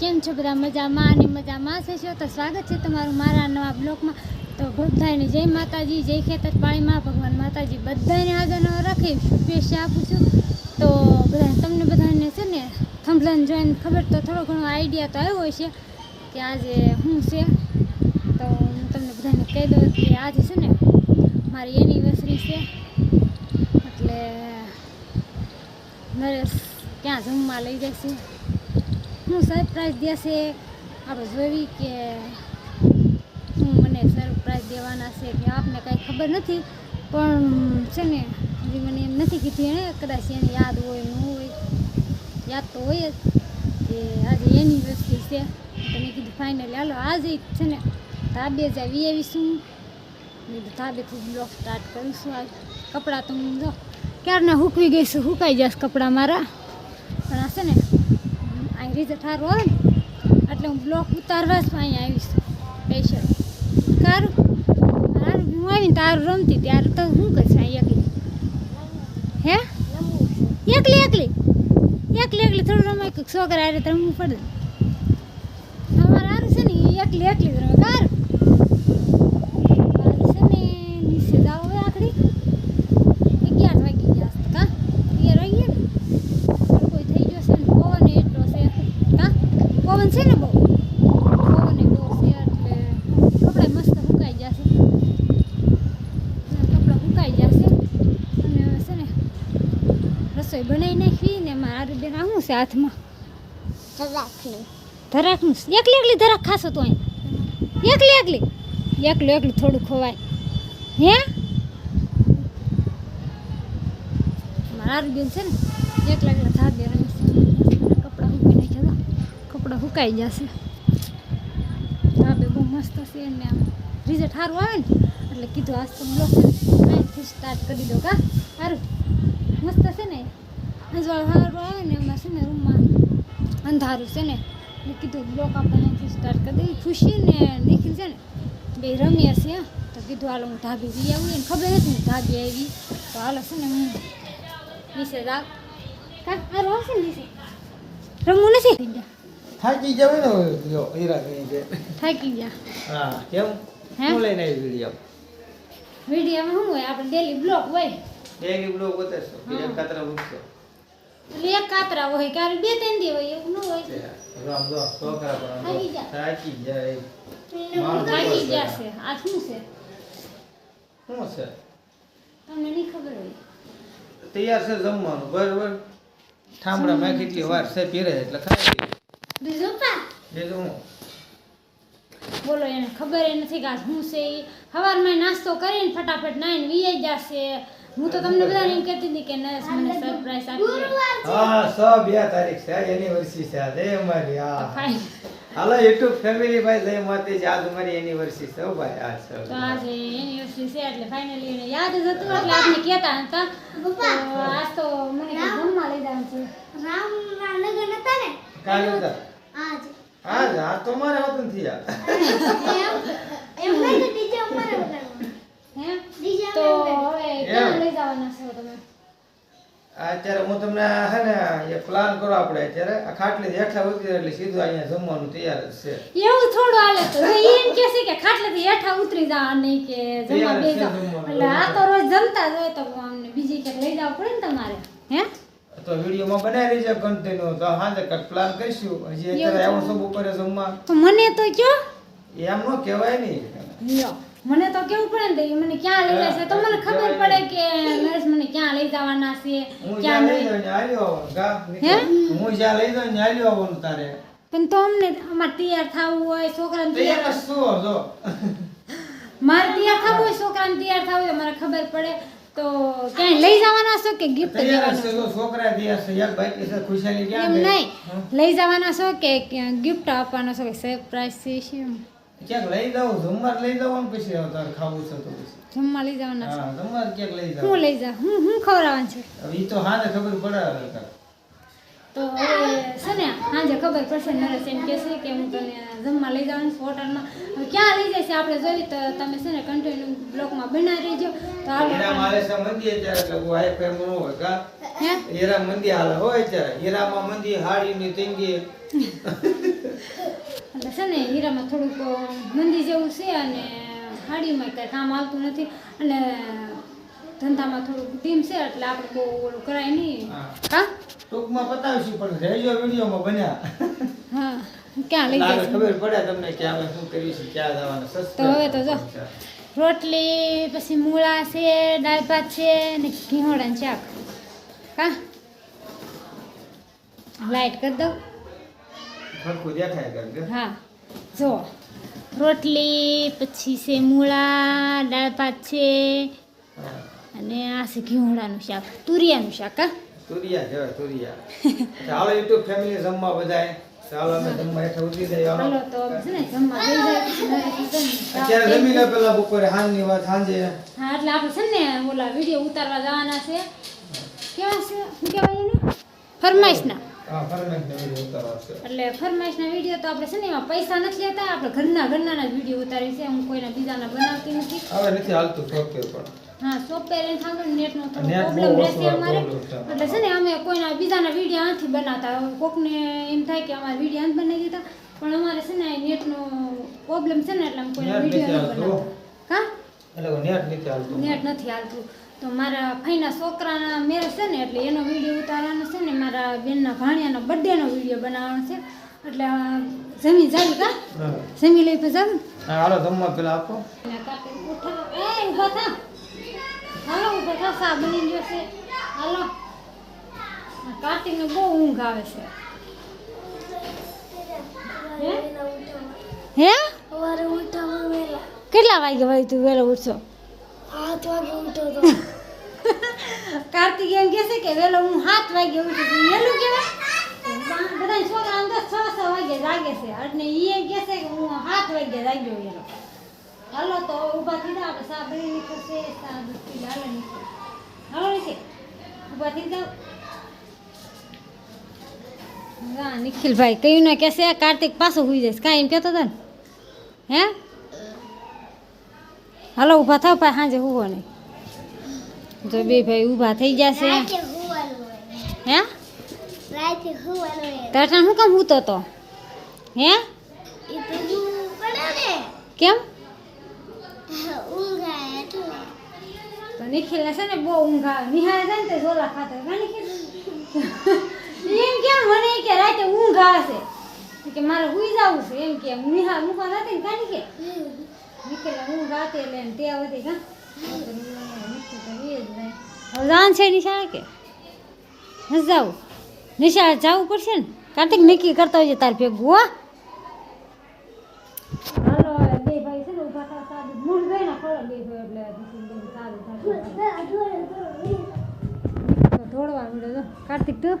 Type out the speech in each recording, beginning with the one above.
કેમ છો? બધા મજામાં અને મજામાં છો? તો સ્વાગત છે તમારું મારા નવા બ્લોગમાં. તો બધાને જય માતાજી, જય ખેતર પાણીમાં ભગવાન માતાજી બધાને હાજર રાખી શુભેચ્છા આપું છું. તો બધા તમને બધાને છે ને થંભલન જોઈને ખબર તો થોડો ઘણો આઈડિયા તો આવ્યો છે કે આજે શું છે. તો હું તમને બધાને કહી દઉં કે આજે છે ને મારી એનિવર્સરી છે. એટલે નરેશ ક્યાં જમવા લઈ જશે? હું સરપ્રાઈઝ દેશે. આપણે જોવી કે હું મને સરપ્રાઈઝ દેવાના છે કે આપને કાંઈ ખબર નથી. પણ છે ને, હજી મને એમ નથી કીધું એણે કદાચ એને યાદ હોય, ન હોય. યાદ તો હોય જ કે આજે એનિવર્સરી છે. તો મેં કીધું ફાઇનલી હાલો, આજે છે ને ધાબે જ આવી આવીશું. મેં કીધું ધાબેથી બ્લોક સ્ટાર્ટ કરીશું આજ કપડાં તો હું જો ક્યારના હુકવી ગઈશું હુકાઈ જશે કપડાં મારા. છે અહીં ઠારો આવે ને એટલે હું બ્લોક ઉતારવા જ અહીંયા આવીશ. સ્પેશિયલ સારું. સારું હું આવીને તારું રમતી ત્યારે તો શું કરશે અહીંયા એકલી. હે? એકલી એકલી. એકલી એકલી થોડું રમાય છોકરા હારે તો રમવું પડે. અમારે સારું છે ને એકલી એકલી જ રમે. કાર છે ને નીચે જાવ હવે આખડી અગિયાર વાગી ગયા છે કા અગિયાર વાગી ગયા ને કોઈ થઈ ગયો છે ને પવન એટલો છે કા પવન છે ને બહુ પવન એ બહુ છે એટલે કપડાં મસ્ત સુકાઈ જશે કપડાં સુકાઈ જશે અને હવે છે ને રસોઈ બનાવી નાખી ને મારા આરુ બેન શું છે હાથમાં? ધરાકનું. એકલી એકલી ધરાક ખાશો તો અહીં એકલી એકલી? એકલું એકલું થોડું ખોવાય. હે? મારા બેન છે ને એકલા એકલા ધાબે રમે છે. કપડાં સુકી નાખ્યા હતા. કપડાં સુકાઈ જશે ધાબે બહુ મસ્ત છે ને આમ રિઝલ્ટ સારું આવે ને એટલે કીધું આજ તો બ્લોક અહીંથી સ્ટાર્ટ કરી દો કા? સારું? મસ્ત છે ને? અંજવાળ સારું આવે ને એમાં છે ને રૂમમાં. અંધારું છે ને. કીધું બ્લોક આપણે સ્ટાર્ટ કરી દઈએ ખુશી ને નિખિલ છે ને બે રમીએ છે તો કીધું હાલો હું ધાબી જઈ આવું એને ખબર નથી હું ધાબી આવી. તો હાલો છે ને હું નીચે રાખ. કા હારું ને નીચે. રમવું નથી? થાકી જવાય ને જો હીરા કઈ છે. થાકી ગયા. હા કેમ? હું? લઈને આવી વીડિયો વિડીયોમાં શું હોય? આપણે ડેલી બ્લોક હોય. ડેલી બ્લોક બતાવશો બીજા ખાતરા મૂકશો. એટલે એક કાતરા હોય ક્યારે બે ત્રણ દી હોય એવું ન હોય. રામ જો છોકરા પણ થાકી જાય. થાકી જશે. આ શું છે? શું છે? તમને નહીં ખબર હોય. તૈયાર છે જમવાનું. બરોબર ઠામડા માં કેટલી વાર છે પીરે એટલે ખાઈ બીજું પા બીજું બોલો એને ખબર એ નથી કે આ શું છે ઈ. સવારમાં નાસ્તો કરીને ફટાફટ નાઈને વીઆઈ જશે. હું તો તમને બધાને એમ કહેતી હતી કે નરેશ મને સરપ્રાઈઝ આપી હા સો બે તારીખ છે એનિવર્સરી છે આજે અમારી હા. હાલો યુટ્યુબ ફેમિલી ભાઈ જય માતાજી આજ અમારી એનિવર્સરી છે ભાઈ આ છે. તો આજે એનિવર્સરી છે એટલે ફાઇનલી એને યાદ જ હતું એટલે આપને કહેતા હતા. તો આજ તો મને જમવા લઈ જવાનું છે. રામના લગન હતા ને? કાલે હતા. આજ. આજ? આ તો મારે હોતું નથી યાર એમ એમ નહીં કે ડીજે અમારે વગાડવાનું હે ડીજે તો અમે હવે ક્યાં લઈ જવાના છો તમે અત્યારે હું તમને હે ને એ પ્લાન કરો આપણે. અત્યારે આ ખાટલી હેઠા ઉતરી એટલે સીધું અહીંયા જમવાનું તૈયાર જ છે. એવું થોડું હાલે તો. એમ કે છે કે ખાટલેથી હેઠા ઉતરી જા નહીં કે જમવા બે એટલે આ તો રોજ જમતા જ હોય તો અમને બીજી કે લઈ જાવ પડે ને તમારે. હે? તો વિડીયોમાં બનાવી લેજો કન્ટિન્યુ તો હાજર કટ પ્લાન કરીશું. હજી અત્યારે આવું સબ ઉપર જમવા. તો મને તો કયો? એમ નો કહેવાય નહીં મને તો કેવું પડે ને મને ક્યાં લઈ જશે? તો મને ખબર પડે કે નરેશ મને ક્યાં લઈ જવાના છે ક્યાં લઈ નહીં. આવવાનું કા હે? જ્યાં લઈ જાઉં આલ્યો આવવાનું તારે. પણ તો અમને અમારે તૈયાર થવું હોય છોકરાને તૈયાર શું જો. મારે તૈયાર થવું હોય છોકરાને તૈયાર થવું હોય મારે ખબર પડે. તો ક્યાંય લઈ જવાના છો કે ગિફ્ટ દેવાના છો છોકરા તૈયાર છે. યાર બાકી છે ખુશાલી એમ ક્યાં ગઈ? નહીં. લઈ જવાના છો કે ગિફ્ટ આપવાના છો? કે સરપ્રાઈઝ છે શું? ક્યાંક લઈ જાવ જમવા લઈ જાઉં પછી હવે તારે ખાવું છે તો પછી. જમવા લઈ જવાના હા જમવા ક્યાંક લઈ હું જાઉં લઈ જા હું હું ખવડાવવાનું છે? હવે ઈ તો હાને ખબર પડે તારે. તો હવે છે ને સાંજે ખબર પડશે નરેશ એમ છે કે હું તને જમવા લઈ જવાનું છું હોટલમાં. હવે ક્યાં લઈ જશે આપણે જોઈ તો તમે છે ને કન્ટિન્યુ બ્લોકમાં બનાવી રહેજો તો હીરા આપણે માલે છે મંદિર એટલે બહુ હાઈ ફાઈ હોય કા? હે? હીરા મંદિર હાલ હોય ત્યારે હીરામાં મંદિર હાડીની તેંગી છે ને હીરામાં થોડુંક મંદી જેવું છે અને હાડીમાં કાંઈ કામ આવતું નથી અને ધંધામાં થોડુંક ટીમ છે એટલે આપણે બહુ ઓલું કરાય નહીં. હા. ટૂંકમાં બતાવીશું પણ રહેજો વિડીયોમાં બન્યા. હા ક્યાં લઈ જાય ખબર પડે તમને કે અમે શું કરીશું ક્યાં જવાનું તો હવે તો જો. રોટલી પછી મૂળા છે દાળ ભાત છે ને ઘીહોડાનું શાક. કા લાઈટ કરી દઉં. હા. જો રોટલી પછી છે મૂળા દાળ ભાત છે અને આ છે ઘીવડાનું શાક તુરિયાનું શાક હા? તુરિયા કહેવાય તુરિયા. ચાલો યુટ્યુબ ફેમિલી જમવા બધાય. ચાલો અમે જમવા હેઠળ ઉતરી જઈએ. હાલો. તો છે ને જમવા જાય ને, અત્યારે જમી લે પેલા બપોરે હાંજની વાત હાંજે. હા એટલે આપણે છે ને ઓલા વીડિયો ઉતારવા જવાના છે. કેવા છે? શું કહેવાય એને? ફરમાઈશ ને એટલે ફરમાઈશના વીડિયો તો આપણે છે ને એમાં પૈસા નથી લેતા આપણે ઘરના ઘરના જ વીડિયો ઉતારી છે હું કોઈના બીજાના બનાવતી નથી. હવે નથી હાલતું સોફ્ટવેર પણ. હા સોફ્ટવેર એને થાંભે નેટનો થોડો પ્રોબ્લેમ રહેશે અમારે. એટલે છે ને અમે કોઈના બીજાના વીડિયો નથી બનાવતા કોકને એમ થાય કે અમારે વીડિયો આંત બનાવી દીધા પણ અમારે છે ને નેટનો પ્રોબ્લેમ છે ને એટલે અમે કોઈના વીડિયો નથી બનાવતા. હા? એટલે નેટ નથી હાલતું. નેટ નથી હાલતું. તો મારા ફઈના છોકરાના મેરેજ છે ને એટલે એનો વીડિયો ઉતારવાનો છે ને મારા બેનના ભાણિયાનો બર્થડેનો વીડિયો બનાવવાનો છે. એટલે જમીન જમી જાવી કા? હા. જમી લઈ પછી જાવ હાલો જમવા પેલા આપો. એ ઊભા થા. હાલો ઊભા થા સા બની ગયો છે. હાલો. કાર્તિકને બહુ ઊંઘ આવે છે. હે? કેટલા વાગે ભાઈ તું વહેલો ઉઠશો? આઠ વાગે ઉઠો તો કાર્તિક એમ કહે છે કે વહેલો હું સાત વાગે ઉઠું છું વેલું કહેવાય? બધા છોકરા અંદર છ છ વાગે જાગે છે. અને એ એમ કહે છે કે હું સાત વાગે જાગ્યો વેલો. હાલો તો ઊભા થઈ જાવ આપણે સા નીકળશે સાબરી હાલો નીકળે. હાલો નીચે ઊભા થઈ જાવ નિખિલભાઈ, કયું ને કહેશે? કાર્તિક પાછો હોઈ જઈશ. કાંઈ એમ કહેતો હતો ને? હે? હાલો ઊભા થાવ ભાઈ સાંજે હુવો નહીં. જો બે ભાઈ ઊભા થઈ જશે હે? તાટા શું કામ હૂતો તો? હે? કેમ? તો નિખિલને છે ને બહુ ઊંઘ આવે. નિહાળે છે ને તે ઝોલા ખાતા નિખિલ? એમ કેમ મને કે રાતે ઊંઘ આવે છે? કે મારે હુઈ જવું છે. એમ કે નિહાળ મૂકવા નથી ને કા હવે જાન છે નિશાળે કે? નથી જવું. નિશાળે જવું પડશે ને? કાર્તિક નક્કી કરતા હોય તાર ભેગું હા. હાલો બે ભાઈ છે ને ઊભા થાવ સાદું મૂળ ગઈ ને ખોળો બે ભાઈ એટલે સારું થશે તો મળ્યો તો. કાર્તિક તું?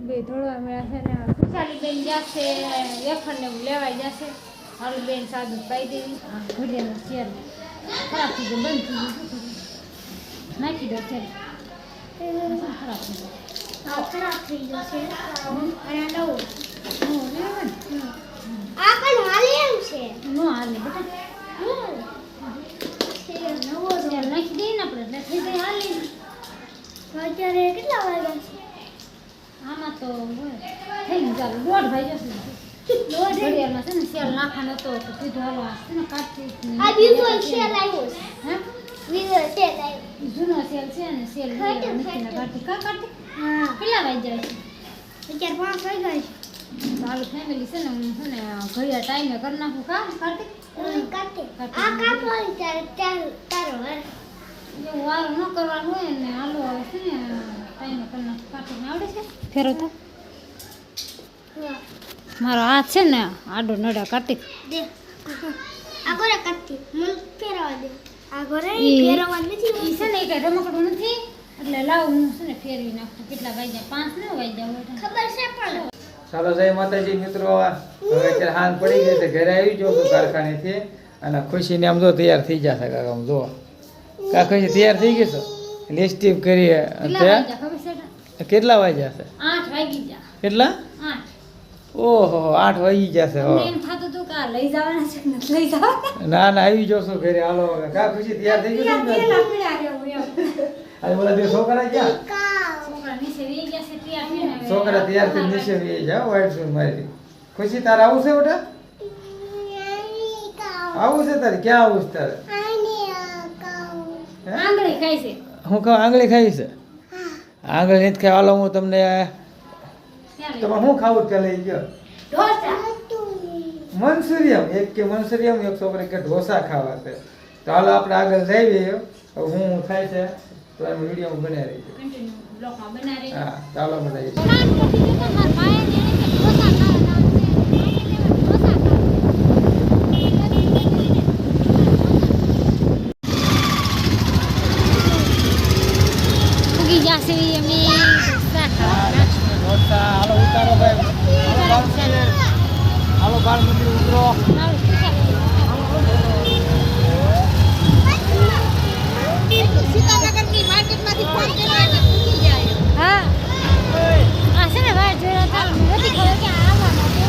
બે ધોળવા મળ્યા છે ને ખુશાલી બેન જશે વેફર ને લેવાય લેવાઈ જશે હારું બેન સાદું પાઈ દેવી. ઘડિયાળનો ચેર ખરાબ થઈ ગયો બંધ થઈ ગયું? નાખી દો છે ખરાબ થઈ ગયો? ખરાબ થઈ જશે અને આ નવું. આ પણ હાલે એમ છે. નો હાલે બેટા નવો નાખી દઈએ ને આપણે એટલે થઈ જાય હાલી. અત્યારે કેટલા વાગ્યા છે? આમાં તો. થઈ ગયું ચાલો. દોઢ ભાઈ જશે છે તો આ છે આ છે જૂનો સેલ છે ને સેલ કેટલા વાગે જાય છે અત્યારે પાંચ વાગ્યા છે તો ફેમિલી છે ને હું છે ને ઘડિયાળ ટાઈમે કરી નાખું કા કાર્તિક ઓય કાટે કાટે. ત્યારે તારો વાર ન કરવાનું હોય ને હાલો આવે છે ને ટાઈમે કરી નાખું કાર્તિકને આવડે છે ફેરવતા હા મારો હાથ છે ને આડો નડા કાર્તિક દે. આ ગોરે કાટતી ફેરવા દે. આ ફેરવા નથી ઈ છે ને એ રમકડું નથી. એટલે લાવ હું છે ને ફેરવી નાખું. કેટલા વાગ્યા? પાંચ ને વાગ્યા હોય ખબર છે પણ. ચાલો જય માતાજી મિત્રો. હવે અત્યારે હાંજ પડી ગઈ છે. ઘરે આવી જાઉં છું કારખાનેથી અને ખુશીને આમ જો તૈયાર થઈ જશે કાકા આમ જો. કા ખુશી તૈયાર થઈ ગઈ છે? લિસ્ટિપ કરી કેટલા વાગ્યા છે? કેટલા વાગ્યા છે? આઠ વાગી જા કેટલા? ઓહો આઠ વાગી જશે જવાના છે ના ના આવી જશો ઘરે હાલો કા ખુશી તૈયાર થઈ ગયું બોલા બે છોકરા ક્યાં? છોકરા ગયા તૈયાર થઈ નીચે વી જાઓ વાઈટ શૂઝ મારી ખુશી તારે આવું છે બેટા આવું છે તારે? ક્યાં આવું છે તારે? હે? કહું આંગળી ખાઈ છે? આંગળી નથી ખાઈ હાલો હું તમને ત્યારે હું શું ખાવું છે? લઈ ગયો ઢોસા? મનસુરિયમ એક કે મનસુરિયમ એક છોકરી કે ઢોસા ખાવા છે. તો હાલો આપણે આગળ જઈએ. હવે હું થાય છે તો એમ વીડિયો બનાવી રહી છે બનાવી હા ચાલો જઈએ. કામ કરતી હતી તો મારા ભાઈએ એને કે ઢોસા ખાવા જવાનું છે. ઉગી જશે અમે ઢોસા ખાવા ઢોસા હાલો ઉતારો ભાઈ હાલો મંદિર હાલો બાળ હા છે ને ભાઈ જોયા હતા નથી ખબર કે આવવાના ને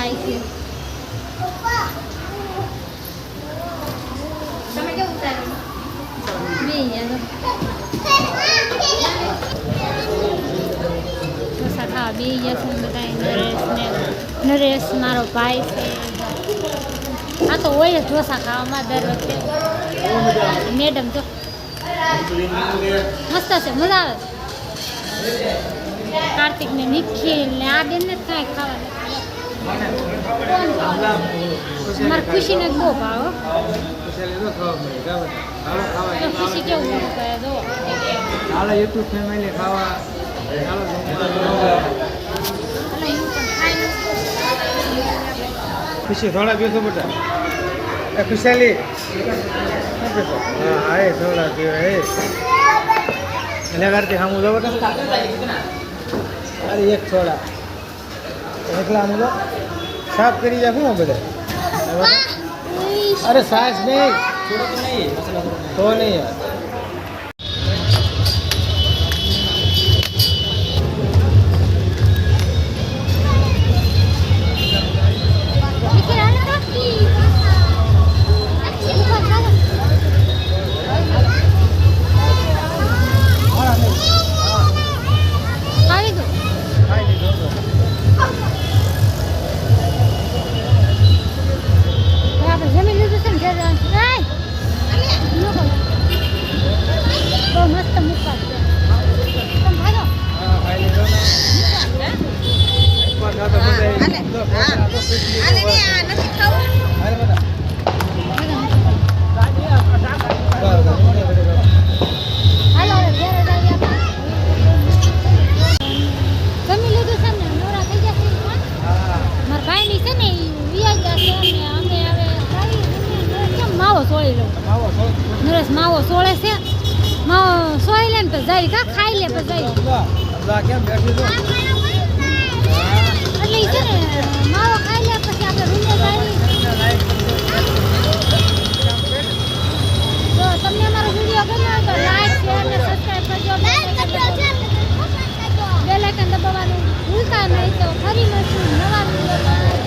ભાઈ છે તમે કેવું ઉતાર્યું બે ખાવા બે ગયા બધા નરેશ ને નરેશ મારો ભાઈ છે આ તો હોય જ ઢોસા ખાવામાં દર વખતે મેડમ તો મસ્ત છે મજા આવે કાર્તિક ને નિખિલ ને આ બેન ને કાંઈ ખાવા મારે ખુશીને બહુ ભાવ ખુશી કેવું કરે જો હાલો યુટ્યુબ ફેમિલી ખાવા. ખુશી થોડા બેસો બેટા. એ ખુશાલી. હા, એ થોડા એક થોડા. એકલા આમ સાફ કરી જાખું બધા? અરે સાસ નહીં. તો નહીં યાર. સરસ માવો સોળે છે. માવો સોઈ લે ને પછી જાય. કા ખાઈ લે પછી જાય. એટલે છે માવો ખાઈ લે પછી આપણે રૂમે તો તમને અમારો વીડિયો ગમ્યો તો લાઈક શેર અને સબસ્ક્રાઇબ કરજો. બેલ આઇકન દબાવવાનું ભૂલતા નહીં તો ફરી મળશું નવા વીડિયો